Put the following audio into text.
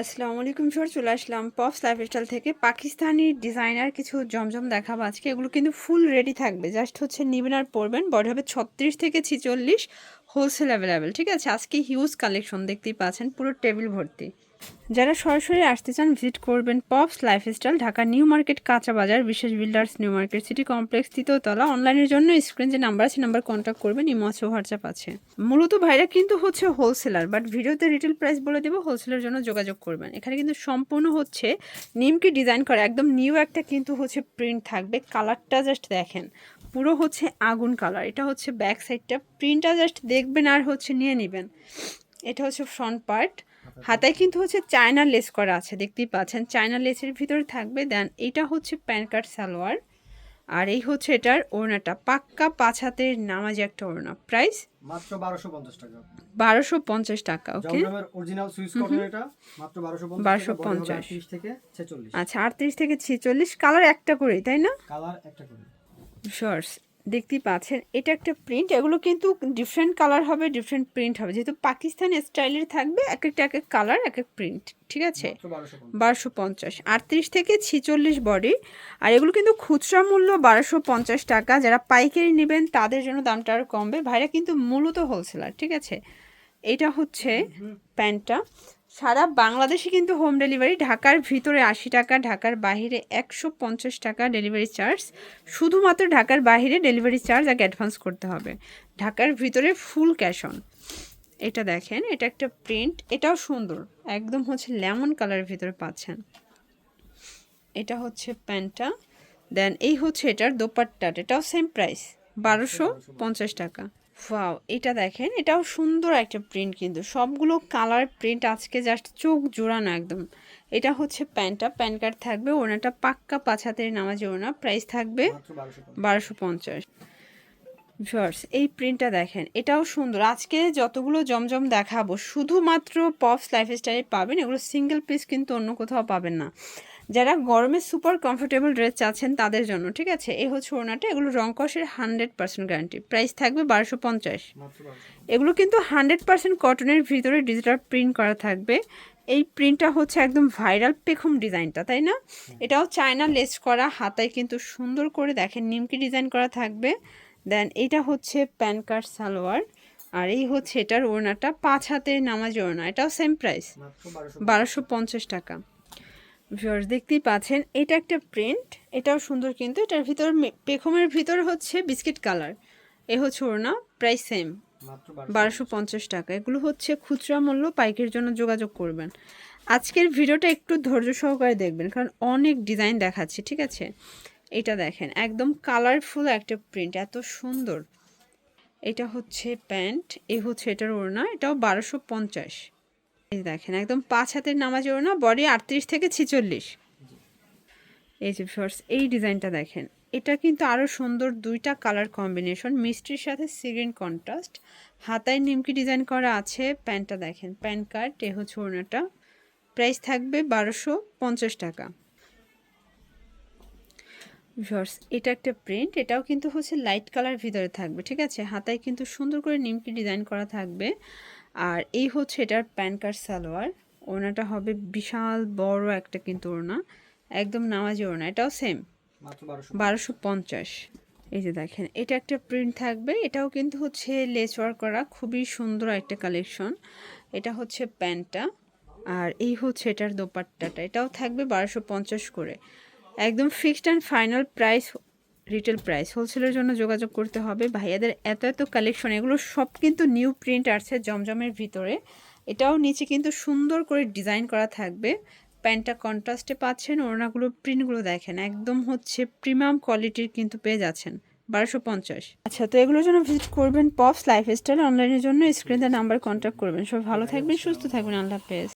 আসসালামু আলাইকুম সর চলে আসলাম পপস লাইফস্টাইল থেকে। পাকিস্তানি ডিজাইনার কিছু জমজম দেখাবো আজকে। এগুলো কিন্তু ফুল রেডি থাকবে। জাস্ট হচ্ছে নিবেন আর পরবেন। বডি হবে ছত্রিশ থেকে ছিচল্লিশ হোলসেল অ্যাভেলেবেল ঠিক আছে? আজকে হিউজ কালেকশন দেখতেই পাচ্ছেন, পুরো টেবিল ভর্তি। যারা সরাসরি আসতে চান, ভিজিট করবেন Pops lifestyle, Dhaka new market, কাঁচা বাজার, বিশেষ builders new market, city complex, তৃতীয়তলা। অনলাইনের জন্য স্ক্রিন যে নাম্বার আছে, নাম্বার কন্ট্যাক্ট করবেন, ইমো আছে, হোয়াটসঅ্যাপ আছে। মূলত ভাইরা কিন্তু হচ্ছে হোলসেলার বাট ভিডিওতে রিটেল প্রাইস বলে দেবো হোলসেলের জন্য যোগাযোগ করবেন। এখানে কিন্তু সম্পূর্ণ হচ্ছে নিমকি ডিজাইন করা, একদম নিউ একটা কিন্তু হচ্ছে প্রিন্ট থাকবে। কালারটা জাস্ট দেখেন, পুরো হচ্ছে আগুন কালার এটা হচ্ছে ব্যাক সাইডটা প্রিন্টটা জাস্ট দেখবেন আর হচ্ছে নিয়ে নেবেন। এটা হচ্ছে ফ্রন্ট পার্ট হাতায় কিন্তু হচ্ছে চায়না লেস করা আছে দেখতেই পাচ্ছেন। চায়না লেসের ভিতরে থাকবে দেন এটা হচ্ছে প্যান কার্ড সালোয়ার আর এই হচ্ছে এটার ওড়নাটা। পাক্কা পাঁচ হাতের নামাজি একটা ওড়না। প্রাইস মাত্র বারোশো পঞ্চাশ টাকা। বারোশো পঞ্চাশ টাকা ওকে জমজমের অরিজিনাল সুইস কটন এটা মাত্র বারোশো বারোশো পঞ্চাশ। পঞ্চাশ। তিরিশ থেকে ছেচল্লিশ। আচ্ছা আটত্রিশ থেকে ছেচল্লিশ। কালার একটা করেই তাই না? কালার একটা করে শর্টস দেখতেই পাচ্ছেন এটা একটা প্রিন্ট এগুলো কিন্তু ডিফারেন্ট কালার হবে ডিফারেন্ট প্রিন্ট হবে। যেহেতু পাকিস্তানি স্টাইলের থাকবে এক একটা এক এক কালার এক এক প্রিন্ট ঠিক আছে? বারোশো পঞ্চাশ। বারোশো পঞ্চাশ আটত্রিশ থেকে ছিচল্লিশ বডি আর এগুলো কিন্তু খুচরা মূল্য বারোশো পঞ্চাশ টাকা। যারা পাইকারি নেবেন তাদের জন্য দামটা আরও কমবে। ভাইরা কিন্তু মূলত হোলসেলার ঠিক আছে? এটা হচ্ছে প্যান্টটা। সারা বাংলাদেশে কিন্তু হোম ডেলিভারি ঢাকার ভিতরে আশি টাকা, ঢাকার বাইরে একশো পঞ্চাশ টাকা ডেলিভারি চার্জ শুধুমাত্র ঢাকার বাইরে ডেলিভারি চার্জ আগে অ্যাডভান্স করতে হবে। ঢাকার ভিতরে ফুল ক্যাশ অন এটা দেখেন, এটা একটা প্রিন্ট এটাও সুন্দর। একদম হচ্ছে লেমন কালারের ভিতরে পাচ্ছেন। এটা হচ্ছে প্যান্টটা। দেন এই হচ্ছে এটার দোপাট্টাটা, এটাও সেম প্রাইস বারোশো পঞ্চাশ টাকা। ওয়াও এটা দেখেন এটাও সুন্দর একটা প্রিন্ট কিন্তু। সবগুলো কালার প্রিন্ট আজকে জাস্ট চোখ জোড়ানো একদম। এটা হচ্ছে প্যান্টটা প্যান কার্ড থাকবে ওনাটা পাক্কা পাঁচ হাতের নামাজি ওনা প্রাইস থাকবে বারোশো পঞ্চাশ। বারোশো পঞ্চাশ। ভিউয়ার্স এই প্রিন্টটা দেখেন এটাও সুন্দর। আজকে যতগুলো জমজম দেখাবো শুধুমাত্র পপস লাইফস্টাইলে পাবেন এগুলো সিঙ্গেল পিস কিন্তু অন্য কোথাও পাবেন না। যারা গরমে সুপার কমফোর্টেবল ড্রেস চাচ্ছেন তাদের জন্য, ঠিক আছে? এই হচ্ছে ওনাটা এগুলো রং কষের হান্ড্রেড পার্সেন্ট গ্যারান্টি প্রাইস থাকবে বারোশো পঞ্চাশ। এগুলো কিন্তু হান্ড্রেড পার্সেন্ট কটনের ভিতরে ডিজিটাল প্রিন্ট করা থাকবে। এই প্রিন্টটা হচ্ছে একদম ভাইরাল পেখম ডিজাইনটা তাই না? এটাও চায়না লেস করা, হাতায় কিন্তু সুন্দর করে দেখেন, নিমকি ডিজাইন করা থাকবে। দেন এটা হচ্ছে প্যান কার্ড, সালোয়ার। আর এই হচ্ছে এটার ওড়নাটা, পাঁচ হাতের নামাজ ওড়না, এটাও সেম প্রাইস বারোশো পঞ্চাশ টাকা। ভিউয়ার্স দেখতেই পাচ্ছেন এটা একটা প্রিন্ট এটাও সুন্দর কিন্তু এটার ভিতর পেখমের ভিতর হচ্ছে বিস্কিট কালার এ হচ্ছে ওড়না প্রাইস সেম বারোশো পঞ্চাশ টাকা এগুলো হচ্ছে খুচরা মূল্য পাইকের জন্য যোগাযোগ করবেন। আজকের ভিডিওটা একটু ধৈর্য সহকারে দেখবেন কারণ অনেক ডিজাইন দেখাচ্ছি ঠিক আছে? এটা দেখেন একদম কালারফুল একটা প্রিন্ট এত সুন্দর। এটা হচ্ছে প্যান্ট এ হচ্ছে এটার ওড়না এটাও বারোশো পঞ্চাশ। দেখেন, একদম পাঁচ হাতের নামাজ ওড়না বডি আটত্রিশ থেকে ছিচল্লিশ। এই যে ফার্স্ট এই ডিজাইনটা দেখেন, এটা কিন্তু আরও সুন্দর দুইটা কালার কম্বিনেশন মিষ্টির সাথে সিগ্রিন কন্ট্রাস্ট হাতায় নিমকি ডিজাইন করা আছে, প্যান্টটা দেখেন, প্যান কার্ড এ হচ্ছে ওড়নাটা প্রাইস থাকবে বারোশো পঞ্চাশ টাকা। ভিউয়ার্স এটা একটা প্রিন্ট এটাও কিন্তু হচ্ছে লাইট কালার ভিতরে থাকবে, ঠিক আছে? হাতায় কিন্তু সুন্দর করে নিমকি ডিজাইন করা থাকবে। আর এই হচ্ছে এটার প্যান কার্ড সালোয়ার। ওড়নাটা হবে বিশাল বড় একটা কিন্তু ওড়না। একদম নামাজি ওড়না। এটাও সেম বারোশো। পঞ্চাশ। এই যে দেখেন এটা একটা প্রিন্ট থাকবে। এটাও কিন্তু হচ্ছে লেস ওয়ার্ক করা। খুবই সুন্দর একটা কালেকশন এটা হচ্ছে প্যান্টটা। আর এই হচ্ছে এটার দোপাট্টাটা। এটাও থাকবে বারোশো পঞ্চাশ করে। একদম fixed and final price retail price. হোলসেলের জন্য যোগাযোগ করতে হবে। ভাইয়াদের এত এত কালেকশন, এগুলো সব কিন্তু নিউ প্রিন্ট আসছে জমজমের ভিতরে। এটাও নিচে কিন্তু সুন্দর করে ডিজাইন করা থাকবে। প্যান্টটা কন্ট্রাস্টে পাচ্ছেন, ওড়নাগুলো, প্রিন্টগুলো দেখেন, একদম হচ্ছে প্রিমিয়াম কোয়ালিটির কিন্তু পেয়ে যাচ্ছেন, বারোশো পঞ্চাশ। আচ্ছা তো এগুলোর জন্য ভিজিট করবেন পপস লাইফস্টাইল অনলাইনের জন্য, স্ক্রিনে নাম্বার কন্ট্যাক্ট করবেন। সব ভালো থাকবেন, সুস্থ থাকবেন, আল্লাহ হাফেজ।